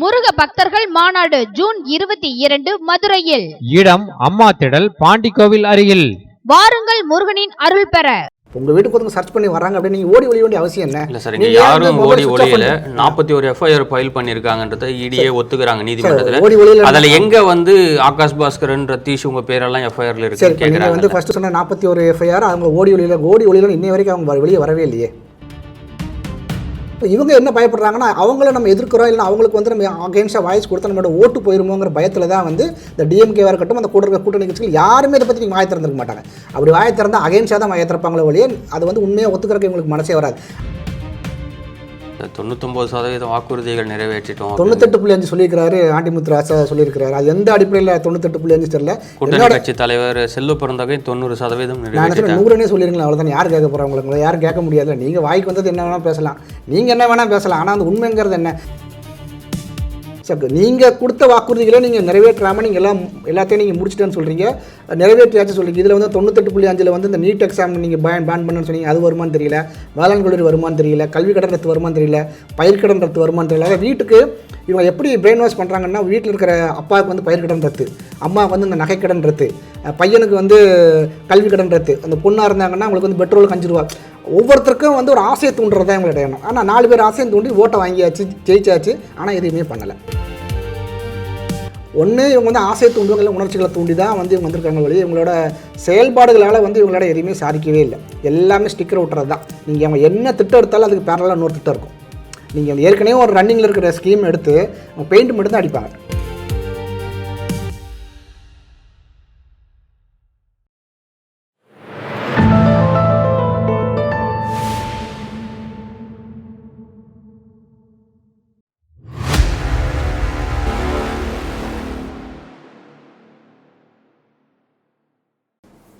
முருக பக்தர்கள் மாநாடு ஜூன் இருபத்தி இரண்டு மதுரையில். இடம் அம்மா திடல் பாண்டிக்கோவில் அருகில். வாருங்கள் முருகனின் அருள் பெற. உங்க வீட்டுக்கு சர்ச் பண்ணி வராங்க அப்படின்னு நீங்க ஓடி ஒளிய வேண்டிய அவசியம் என்ன? இல்ல சார் இங்க நீங்க ஏன் யாரும் வந்து ஓடி mobile switch off ஒளியல பண்ணி- நாற்பத்தி ஒரு எஃப்ஐஆர் ஃபைல் பண்ணிருக்காங்கன்றத இடியே ஒத்துக்கிறாங்க நீதிமன்றத்துல. ஓடி ஒளியல அதுல எங்க வந்து ஆகாஷ் பாஸ்கரன் ரத்தீஷ் உங்க பேரெல்லாம் எஃப்ஐஆர்ல சரி இருக்குன்னு இப்ப நீங்க வந்து கேக்குறாங்க ஃபர்ஸ்ட் சொன்ன நாற்பத்தி ஒரு எஃப்ஐஆர் அவங்க ஓடி ஒளியில ஓடி ஒளியில இன்னை வரைக்கும் அவங்க வெளியே வரவே இல்லையே. இப்போ இவங்க என்ன பயப்படுறாங்கன்னா அவங்கள நம்ம எதிர்க்கிறோம் இல்லை அவங்களுக்கு வந்து நம்ம அகேன்ஸ்டாக வாய்ஸ் கொடுத்தா நம்மளோட ஓட்டு போயிருமோங்கிற பயத்தில் தான் வந்து இந்த டிஎம்கேவாக இருக்கட்டும் அந்த கூட இருக்க கூட்டணி கட்சிகள் யாருமே இதை பற்றி நீங்கள் வாய் திறந்துருக்க மாட்டாங்க. அப்படி வாய் திறந்தால் அகேன்ஸ்டாக தான் வாய் திறப்பாங்களே ஒழிய அது வந்து உண்மையாக ஒத்துக்கிறதுக்கு இவங்களுக்கு மனசே வராது. தொண்ணூத்தொன்பது சதவீதம் வாக்குறுதிகள் நிறைவேற்றிட்டோம். தொண்ணூத்தெட்டு புள்ளி அஞ்சு சொல்லியிருக்கிறாரு ஆண்டிமுத்து ராசா சொல்லியிருக்கிறாரு. அது எந்த அடிப்படையில் தொண்ணூத்தெட்டு புள்ளி அஞ்சு தெரியல. கூட்டணி கட்சி தலைவர் செல்வ பிறந்தகை தொண்ணூறு சதவீதம் நூறுனே சொல்லிருங்களா அவ்வளோதான் யார் கேட்க போகிறவங்க உங்களை? யாரும் கேட்க முடியாதுல்ல நீங்கள் வாய்க்கு வந்தது என்ன வேணால் பேசலாம். நீங்கள் என்ன வேணால் பேசலாம். ஆனால் அந்த உண்மைங்கிறது என்ன? நீங்கள் கொடுத்த வாக்குறுதிகளை நீங்கள் நிறைவேற்றாமல் நீங்கள் எல்லாம் எல்லாத்தையும் நீங்கள் முடிச்சிட்டேன்னு சொல்கிறீங்க நிறைவேற்றியாச்சும் சொல்கிறீங்க இதில் வந்து தொண்ணூத்தெட்டு புள்ளி அஞ்சில் வந்து இந்த நீட் எக்ஸாம் நீங்கள் பேன் பேன் பண்ணுன்னு சொன்னீங்க. அது வருமான்னு தெரியல. வேளாண் கல்லூரி வருமான்னு தெரியல. கல்வி கடன் ரத்து வருமான்னு தெரியல. பயிர்க்கடன் ரத்து வருமான்னு தெரியல. அதாவது வீட்டுக்கு இவங்க எப்படி பிரெயின் வாஷ் பண்ணுறாங்கன்னா வீட்டில் இருக்கிற அப்பாவுக்கு வந்து பயிர்க்கடன் ரத்து. அம்மாவுக்கு வந்து இந்த நகைக்கடன் ரத்து. பையனுக்கு வந்து கல்வி கடன் ரத்து. அந்த பொண்ணாக இருந்தாங்கன்னா அவங்களுக்கு வந்து பெட்ரோலுக்கு அஞ்சு ரூபா ஒவ்வொருத்தருக்கும் வந்து ஒரு ஆசையை தூண்டுறது தான் இவங்களோட எண்ணம். ஆனால் நாலு பேர் ஆசையை தூண்டி ஓட்டை வாங்கியாச்சு ஜெயிச்சாச்சு. ஆனால் எதுவுமே பண்ணலை. ஒன்று இவங்க வந்து ஆசையை தூண்டுவாங்க இல்லை உணர்ச்சிகளை தூண்டி தான் வந்து இவங்க வந்திருக்காங்க வழி இவங்களோட செயல்பாடுகளால் வந்து இவங்களோட எதுவுமே சாதிக்கவே இல்லை. எல்லாமே ஸ்டிக்கர் விட்டுறது தான் நீங்கள் அவங்க என்ன திட்டம் எடுத்தாலும் அதுக்கு பேரலாக இன்னொரு திட்டம் இருக்கும். நீங்கள் ஏற்கனவே ஒரு ரன்னிங்கில் இருக்கிற ஸ்கீம் எடுத்து அவங்க பெயிண்ட் மட்டும் தான் அடிப்பாங்க.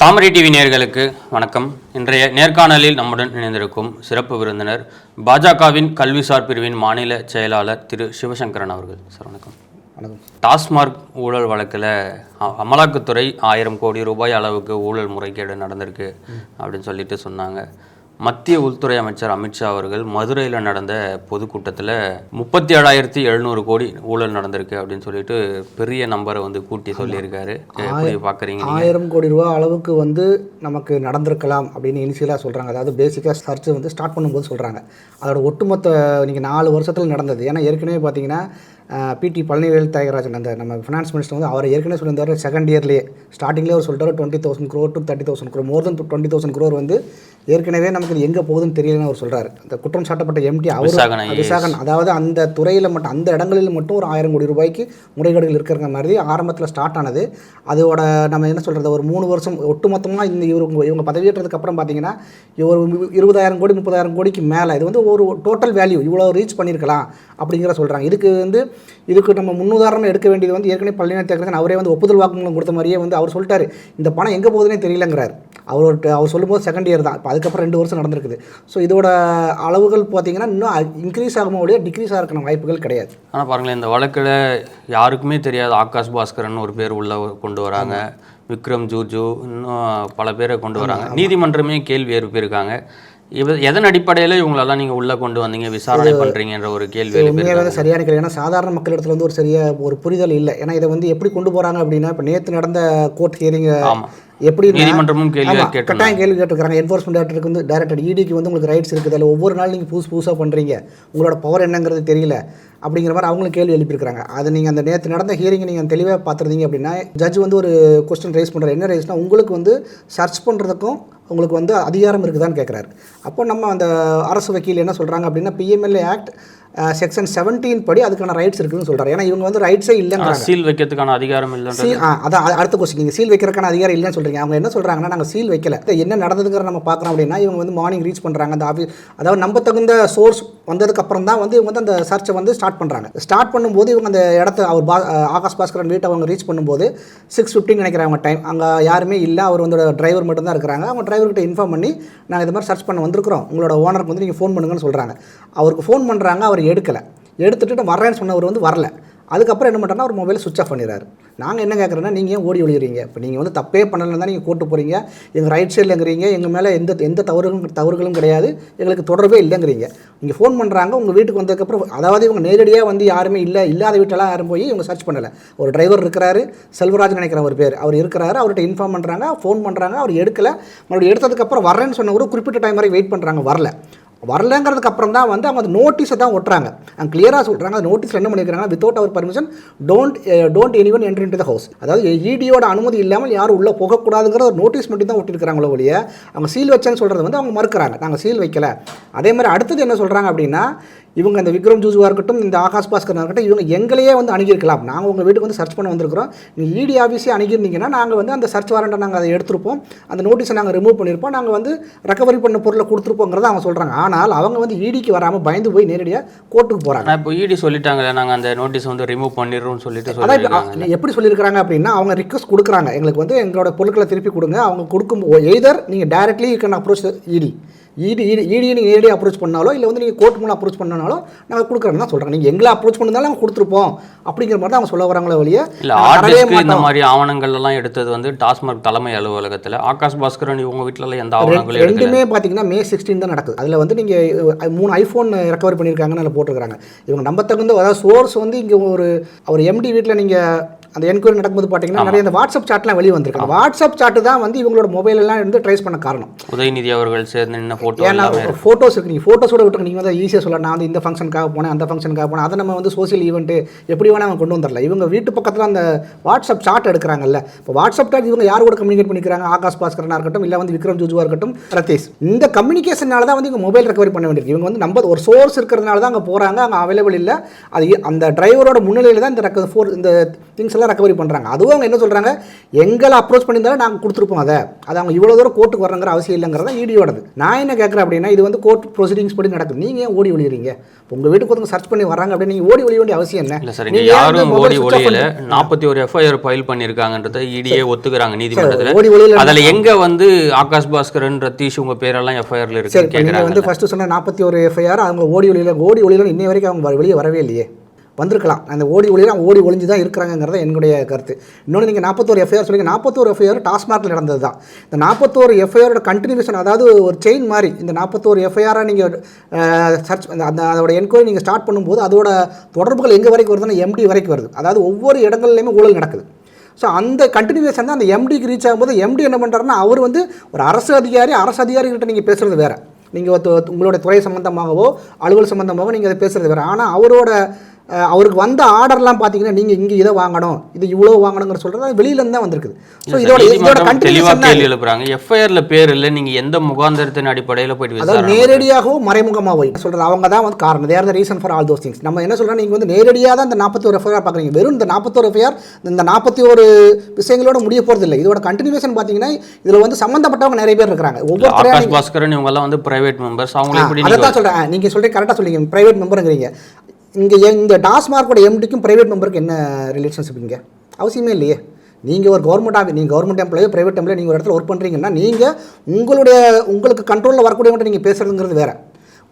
தாமரை டிவி நேயர்களுக்கு வணக்கம். இன்றைய நேர்காணலில் நம்முடன் இணைந்திருக்கும் சிறப்பு விருந்தினர் பாஜகவின் கல்விசார் பிரிவின் மாநில செயலாளர் திரு சிவசங்கரன் அவர்கள். சார் வணக்கம். வணக்கம். டாஸ்மார்க் ஊழல் வழக்கில் அமலாக்கத்துறை ஆயிரம் கோடி ரூபாய் அளவுக்கு ஊழல் முறைகேடு நடந்திருக்கு அப்படின்னு சொல்லிட்டு சொன்னாங்க. மத்திய உள்துறை அமைச்சர் அமித்ஷா அவர்கள் மதுரையில் நடந்த பொதுக்கூட்டத்தில் முப்பத்தி ஏழாயிரத்தி எழுநூறு கோடி ஊழல் நடந்திருக்கு அப்படின்னு சொல்லிட்டு பெரிய நம்பரை வந்து கூட்டி சொல்லியிருக்காரு. பார்க்குறீங்க ஆயிரம் கோடி ரூபா அளவுக்கு வந்து நமக்கு நடந்திருக்கலாம் அப்படின்னு இனிஷியலாக சொல்கிறாங்க அதாவது பேசிக்காக சர்ச் வந்து ஸ்டார்ட் பண்ணும்போது சொல்கிறாங்க அதோட ஒட்டுமொத்த நீங்கள் நாலு வருஷத்தில் நடந்தது. ஏன்னா ஏற்கனவே பார்த்தீங்கன்னா பிடி பழனிவேல் தியாகராஜன் அந்த நம்ம ஃபினான்ஸ் மினிஸ்டர் வந்து அவர் ஏற்கனவே சொல்லியிருந்தாரு செகண்ட் இயர்லேயே ஸ்டார்டிங்லேயே அவர் சொல்லிட்டாரு twenty thousand crore to thirty thousand crore more then twenty thousand crore வந்து ஏற்கனவே நமக்கு எங்கே போகுதுன்னு தெரியலன்னு அவர் சொல்கிறாரு அந்த குற்றம் சாட்டப்பட்ட எம்டி அவர். விசாகன் அதாவது அந்த துறையில் மட்டும் அந்த இடங்களில் மட்டும் ஒரு ஆயிரம் கோடி ரூபாய்க்கு முறைகேடுகள் இருக்கிற மாதிரி ஆரம்பத்தில் ஸ்டார்ட் ஆனது. அதோட நம்ம என்ன சொல்கிறது ஒரு மூணு வருஷம் ஒட்டுமொத்தமாக இந்த இவங்க இவங்க பதவியேற்றதுக்கு அப்புறம் பார்த்தீங்கன்னா ஒரு இருபதாயிரம் கோடி முப்பதாயிரம் கோடிக்கு மேலே இது வந்து ஒரு டோட்டல் வேல்யூ இவ்வளோ ரீச் பண்ணியிருக்கலாம் அப்படிங்கிற சொல்கிறாங்க இதுக்கு வந்து இதுக்கு நம்ம முன்னுதாரணம் எடுக்க வேண்டியது வந்து ஏற்கனவே பழனிவேல் தியாகராஜன் அவரே வந்து ஒப்புதல் வாக்குமூலம் கொடுத்த மாதிரியே வந்து அவர் சொல்லிட்டாரு. இந்த பணம் எங்கே போகுதுன்னே தெரியலங்கிறார். அவர் ஒரு- அவர் சொல்லும்போது செகண்ட் இயர் தான். இப்போ அதுக்கப்புறம் ரெண்டு வருஷம் நடந்திருக்குது. ஸோ இதோட அளவுகள் பார்த்தீங்கன்னா இன்னும் இன்க்ரீஸ் ஆகுமோ ஒழிய டிக்ரீஸ் ஆகிறக்கான வாய்ப்புகள் கிடையாது. ஆனால் பாருங்களேன் இந்த வழக்கில் யாருக்குமே தெரியாது. ஆகாஷ் பாஸ்கரன் ஒரு பேர் உள்ள கொண்டு வராங்க. விக்ரம் ஜூஜு இன்னும் பல பேரை கொண்டு வராங்க. நீதிமன்றமே கேள்வி எழுப்பியிருக்காங்க. இவ எதன் அடிப்படையில் இவங்களெல்லாம் நீங்கள் உள்ளே கொண்டு வந்தீங்க? விசாரணை பண்ணுறீங்கன்ற ஒரு கேள்வி சரியான கேள்வி ஏன்னா சாதாரண மக்களிடத்துல வந்து ஒரு சரியா ஒரு புரிதல் இல்லை. ஏன்னா இதை வந்து எப்படி கொண்டு போகிறாங்க அப்படின்னா இப்போ நேற்று நடந்த கோர்ட் ஹியரிங். எப்படி நீதிமன்றமும் கேள்வி. கட்டாயம் கேள்வி கேட்டிருக்காங்க என்ஃபோர்ஸ்மெண்ட் டேரக்டருக்கு வந்து டைரக்டர் இடிக்கு வந்து உங்களுக்கு ரைட்ஸ் இருக்குது. அதில் ஒவ்வொரு நாள் நீங்கள் புதுசு புதுசாக பண்ணுறீங்க உங்களோட பவர் என்னங்கிறது தெரியல. அப்படிங்கிற மாதிரி அவங்களும் கேள்வி எழுப்பியிருக்காங்க அது நீங்கள் அந்த நேற்று நடந்த ஹியரிங் நீங்கள் தெளிவாக பார்த்துருந்தீங்க அப்படின்னா ஜட்ஜ் வந்து ஒரு கொஸ்டின் ரைஸ் பண்ணுறாரு என்ன ரைஸ்னா உங்களுக்கு வந்து சர்ச் பண்ணுறதுக்கும் உங்களுக்கு வந்து அதிகாரம் இருக்குதான்னு கேட்குறாரு. அப்போ நம்ம அந்த அரசு வக்கீல் என்ன சொல்கிறாங்க அப்படின்னா பிஎம்எல்ஏ ஆக்ட் செக்ஷன் 17 படி அதுக்கான ரைட்ஸ் இருக்குன்னு சொல்கிறாரு ஏன்னா இவங்க வந்து ரைட்ஸே இல்லைங்கிறாங்க சீல் வைக்கிறதுக்கான அதிகாரம் இல்லைன்றது. சீல் ஆ அதான் அடுத்த கொஸ்டின் நீங்கள் சீல் வைக்கிறதுக்கான அதிகாரம் இல்லைன்னு சொல்கிறீங்க அவங்க என்ன சொல்கிறாங்கன்னா நாங்கள் சீல் வைக்கல. என்ன நடந்ததுங்கிற நம்ம பார்க்குறோம் அப்படின்னா இவங்க வந்து மார்னிங் ரீச் பண்ணுறாங்க அந்த ஆஃபீஸ் அதாவது நம்ப தகுந்த சோர்ஸ் வந்ததுக்கு அப்புறம் தான் வந்து இவங்க வந்து அந்த சர்ச்சை வந்து ஸ்டார்ட் பண்ணுறாங்க ஸ்டார்ட் பண்ணும்போது இவங்க அந்த இடத்த அவர் பா ஆகாஷ் பாஸ்கரன் வீட்டை அவங்க ரீச் பண்ணும்போது சிக்ஸ் ஃபிஃப்டின் நினைக்கிறாங்க டைம் அங்கே யாருமே இல்லை. அவர் வந்து டிரைவர் மட்டும் தான் இருக்கிறாங்க. அவங்க டிரைவர்கிட்ட இன்ஃபார்ம் பண்ணி நாங்கள் இது மாதிரி சர்ச் பண்ண வந்திருக்கிறோம். உங்களோட ஓனருக்கு வந்து நீங்கள் ஃபோன் பண்ணுங்கன்னு சொல்கிறாங்க அவருக்கு ஃபோன் பண்ணுறாங்க அவர் எடுக்கலை. எடுத்துட்டு நான் வர்றேன்னு சொன்னவர் வந்து வரல. அதுக்கப்புறம் என்ன பண்ணுறாங்கன்னா ஒரு மொபைலை சுவிச் ஆஃப் பண்ணிடுறாரு. நாங்கள் என்ன கேட்குறோன்னா நீங்கள் ஏன் ஓடி ஒழிகிறீங்க இப்போ நீங்கள் வந்து தப்பே பண்ணலன்னு தான் நீங்கள் கூட்டு போகிறீங்க எங்கள் ரைட் சைடில்ங்கிறீங்க எங்கள் மேலே எந்த எந்த தவறுகளும் தவறுகளும் கிடையாது. எங்களுக்கு தொடர்பே இல்லைங்கிறீங்க. நீங்கள் ஃபோன் பண்ணுறாங்க உங்கள் வீட்டுக்கு வந்ததுக்கப்புறம் அதாவது இவங்க நேரடியாக வந்து யாருமே இல்லை இல்லாத வீட்டெல்லாம் யாரும் போய் இவங்க சர்ச் பண்ணலை. ஒரு டிரைவர் இருக்கிறாரு. செல்வராஜ் நினைக்கிற ஒரு பேர். அவர் இருக்கிறாரு. அவர்கிட்ட இன்ஃபார்ம் பண்ணுறாங்க ஃபோன் பண்ணுறாங்க அவர் எடுக்கல. மறுபடியும் எடுத்ததுக்கப்புறம் வரேன்னு சொன்ன ஒரு குறிப்பிட்ட டைம் வரை வெயிட் பண்ணுறாங்க வரல. வரலங்கிறதுக்கு அப்புறம் தான் வந்து அவங்க அந்த நோட்டீஸை தான் ஒட்டுறாங்க. அவங்க கிளியராக சொல்கிறாங்க அந்த நோட்டீஸில் என்ன பண்ணியிருக்காங்க without our permission don't don't any one entry in the house அதாவது இடியோட அனுமதி இல்லாமல் யாரும் உள்ளே போகக்கூடாதுங்கிற ஒரு நோட்டீஸ் மட்டும் தான் ஒட்டியிருக்காங்களோ ஒழிய அவங்க சீல் வச்சேன்னு சொல்கிறது வந்து அவங்க மறுக்கிறாங்க. நாங்கள் சீல் வைக்கல. அதே மாதிரி அடுத்தது என்ன சொல்கிறாங்க அப்படின்னா இவங்க இந்த விக்ரம் ஜூஜுவாக இருக்கட்டும் இந்த ஆகாஷ் பாஸ்கராக இருக்கட்டும் இவங்க எங்களையே வந்து அணுகியிருக்கலாம். நாங்கள் உங்கள் வீட்டுக்கு வந்து சர்ச் பண்ண வந்திருக்கிறோம். நீங்கள் இடி ஆஃபீஸே அணுகியிருந்தீங்கன்னா நாங்கள் வந்து அந்த சர்ச் வாரண்ட்டை நாங்கள் அதை எடுத்திருப்போம். அந்த நோட்டீஸை நாங்கள் ரிமூவ் பண்ணியிருப்போம். நாங்கள் வந்து ரெக்கவரி பண்ண பொருளை கொடுத்துருப்போங்கிறத அவங்க சொல்கிறாங்க ஆனால் அவங்க வந்து இடிக்கு வராமல் பயந்து போய் நேரடியாக கோர்ட்டுக்கு போகிறாங்க இப்போ இடி சொல்லிட்டாங்களே நாங்கள் அந்த நோட்டீஸ் வந்து ரிமூவ் பண்ணிடுறோம்னு சொல்லிட்டு அதான் எப்படி சொல்லியிருக்காங்க அப்படின்னா அவங்க ரிக்வஸ்ட் கொடுக்குறாங்க. எங்களுக்கு வந்து எங்களோட பொருட்களை திருப்பி கொடுங்க. அவங்க கொடுக்கும் எய்தர் நீங்கள் டேரெக்ட்லி யூ கேன் அப்ரோச் இடி இடி இடி இடி நீங்கள் நேரடியாக அப்ரோச் பண்ணாலோ இல்லை வந்து நீங்கள் கோர்ட் மூலம் அப்ரோச் பண்ணனாலோ நாங்கள் கொடுக்குறோன்னு தான் சொல்கிறாங்க நீங்கள் எங்களை அப்ரோச் பண்ணதாலும் நாங்கள் கொடுத்துருப்போம். அப்படிங்கிற மாதிரி தான் அவங்க சொல்ல வராங்களே வழியே இல்ல ஆர்டிஸ்க்கு இந்த. மாதிரி ஆவணங்கள் எல்லாம் எடுத்தது வந்து டாஸ்மாக் தலைமை அலுவலகத்துல. ஆகாஷ் பாஸ்கரன் இவங்க வீட்ல எல்லாம் எந்த ஆவணங்களும் ரெண்டுமே பார்த்தீங்கன்னா மே சிக்ஸ்டீன் தான் நடக்குது. அதில் வந்து நீங்கள் மூணு ஐஃபோன் ரெக்கவர் பண்ணியிருக்காங்கன்னு அதில் போட்டிருக்காங்க இவங்க நம்ப தகுந்த அதாவது சோர்ஸ் வந்து இங்கே ஒரு அவர் எம்டி வீட்டில் நீங்கள் அந்த என்கொயரி நடக்கும்போது பார்த்தீங்கன்னா நிறைய இந்த வாட்ஸ்அப் சாட்லாம் வெளியே வந்திருக்கு. வாட்ஸ்அப் சாட்டு தான் வந்து இவங்களோட மொபைல் எல்லாம் வந்து ட்ரேஸ் பண்ண காரணம். உதயநிதி அவர்கள் சேர்ந்து நின்ன போட்டோ ஏன்னா. ஃபோட்டோஸ் இருக்கு. நீங்கள் ஃபோட்டோஸோட விட்டு நீங்கள் வந்து ஈஸியாக சொல்லலாம். நான் வந்து இந்த ஃபங்க்ஷனுக்காக போனேன் அந்த ஃபங்க்ஷனுக்காக போனேன். அதை நம்ம வந்து சோஷியல் ஈவெண்ட்டு எப்படி வேணால் அவங்க கொண்டு வந்துடல இவங்க வீட்டு பக்கத்தில் அந்த வாட்ஸ்அப் சாட் எடுக்கிறாங்கல்ல. இப்போ வாட்ஸ்அப் சாட் இவங்க யார் கூட கம்யூனிகேட் பண்ணிக்கிறாங்க? ஆகாஷ் பாஸ்கரனாக இருக்கட்டும் இல்லை வந்து விக்ரம் ஜூஜுவாக இருக்கட்டும் ரதீஷ் இந்த கம்யூனிகேஷனால தான் வந்து இவங்க மொபைல் ரெக்கவரி பண்ண வேண்டியிருக்கு. இவங்க வந்து நம்ம ஒரு சோர்ஸ் இருக்கிறதுனால தான் அங்கே போகிறாங்க அங்கே அவைலபிள் இல்லை. அது அந்த டிரைவரோட முன்னிலையில் தான் இந்த ரெக்க ஃபோர் இந்த திங்ஸ் எல்லாம் ரெக்கவரி பண்ணுறாங்க அதுவும் அவங்க என்ன சொல்கிறாங்க எங்களை அப்ரோச் பண்ணியிருந்தாலும் நாங்கள் கொடுத்துருப்போம் அதை. அது அவங்க இவ்வளோ தூரம் கோர்ட்டுக்கு வரங்கிற அவசியம் இல்லைங்கிறத ஈடியோடது நான் என்ன கேட்குறேன் அப்படின்னா இது வந்து கோர்ட் ப்ரொசீடிங்ஸ் படி நடக்குது. நீங்கள் ஏன் ஓடி ஒழிகிறீங்க உங்கள் வீட்டுக்கு ஒருத்தவங்க சர்ச் பண்ணி வராங்க அப்படின்னு நீங்கள் ஓடி ஒழிய வேண்டிய அவசியம் என்ன? சார் யாரும் ஓடி பண்ணி- நாற்பத்தி ஒரு எஃப்ஐஆர் ஃபைல் பண்ணிருக்காங்கன்றத இடியே ஒத்துக்கிறாங்க நீதிமன்றத்துல. ஓடி ஒளியல அதுல எங்க வந்து ஆகாஷ் பாஸ்கரன் ரத்தீஷ் உங்க பேரெல்லாம் எஃப்ஐஆர்ல இப்போ நீங்கள் வந்து ஃபஸ்ட்டு சொன்ன நாற்பத்தி ஒரு எஃப்ஐஆர் அவங்க ஓடி ஒளியில் ஓடி ஒளியில் இன்னை வரைக்கும் அவங்க வெளியே வரவே இல்லையே. வந்திருக்கலாம். அந்த ஓடி ஒளியில் ஓடி ஒளிஞ்சு தான் இருக்கிறாங்கிறது என்னுடைய கருத்து. இன்னொன்று நீங்கள் நாற்பத்தோரு எஃப்ஐஆர் சொல்லுங்க நாற்பத்தோரு எஃப்ஐஆர் டாஸ்மார்க்கில் நடந்தது தான் இந்த நாற்பத்தோரு எஃப்ஐஆரோட கண்டினியூஷன் அதாவது ஒரு செயின் மாதிரி இந்த நாற்பத்தோரு எஃப்ஐஆராக நீங்கள் சர்ச் அந்த அதோட என்கொயரி நீங்கள் ஸ்டார்ட் பண்ணும்போது அதோட தொடர்புகள் எங்கே வரைக்கும் வருதுன்னா எம்டி வரைக்கும் வருது. அதாவது ஒவ்வொரு இடங்கள்லையுமே ஊழல் நடக்குது. ஸோ அந்த கண்டினியூவேஷன் தான் அந்த எம்டிக்கு ரீச் ஆகும்போது எம்டி என்ன பண்ணுறாருன்னா அவர் வந்து ஒரு அரசு அதிகாரி அரசு அதிகாரிகிட்ட நீங்கள் பேசுகிறது வேறு. நீங்கள் உங்களோட துறை சம்மந்தமாகவோ அலுவல் சம்மந்தமாகவோ நீங்கள் அதை பேசுகிறது வேறு. ஆனால் அவரோட அவருக்கு வந்த ஆர்டர்லாம் பார்த்தீங்கன்னா நீங்கள் இங்கே இதை வாங்கணும் இது இவ்வளோ வாங்கணுங்கிற சொல்கிறது வெளியிலேருந்து தான் வந்திருக்குது. ஸோ இதோட இதோட நீதிமன்றம் தெளிவா கண்டினியூஷன் கேள்வி எழுப்புறாங்க. எஃப்ஐஆர்ல பேர் இல்ல நீங்க எந்த முகாந்திரத்தின் அடிப்படையில போயிட்டு அதாவது விசாரணை நேரடியாகவோ மறைமுகமாகவோ சொல்கிறது அவங்க தான் வந்து காரணம். They're the reason for all those things நம்ம என்ன சொல்கிறோம் நீங்கள் வந்து நேரடியாக தான் இந்த நாற்பத்தோரு எஃப்ஐஆர் பார்க்குறீங்க. வெறும் இந்த நாற்பத்தோரு எஃப்ஐஆர் இந்த நாற்பத்தி ஒரு விஷயங்களோட முடிய போகிறது இல்லை. இதோட கண்டினியூஷன் பார்த்தீங்கன்னா இதில் வந்து சம்மந்தப்பட்டவங்க நிறைய பேர் இருக்கிறாங்க. ஒவ்வொருத்தரையும் பாஸ்கரன் இவங்க எல்லாம் வந்து பிரைவேட் மெம்பர்ஸ் எப்படி அதை தான் சொல்கிறேன் நீங்கள் சொல்கிறீங்க கரெக்டாக சொல்லிங்க ப்ரைவேட் மெம்பருங்கிறீங்க இங்கே இந்த டாஸ்மார்க்கோட எம்டிக்கும் ப்ரைவேட் மெம்பருக்கு என்ன ரிலேஷன்ஷிப் இங்கே? அவசியமே இல்லையே. நீங்கள் ஒரு கவர்மெண்ட் ஆஃபீஸ் நீங்கள் கவர்மெண்ட் எம்ப்ளாயோ ப்ரைவேட் எம்ப்ளாயோ நீங்கள் ஒரு இடத்துல ஒர்க் பண்ணுறீங்கன்னா நீங்கள் உங்களுடைய உங்களுக்கு கண்ட்ரோலில் வரக்கூடியவங்க நீங்கள் பேசுகிறதுங்கிறது வேறு.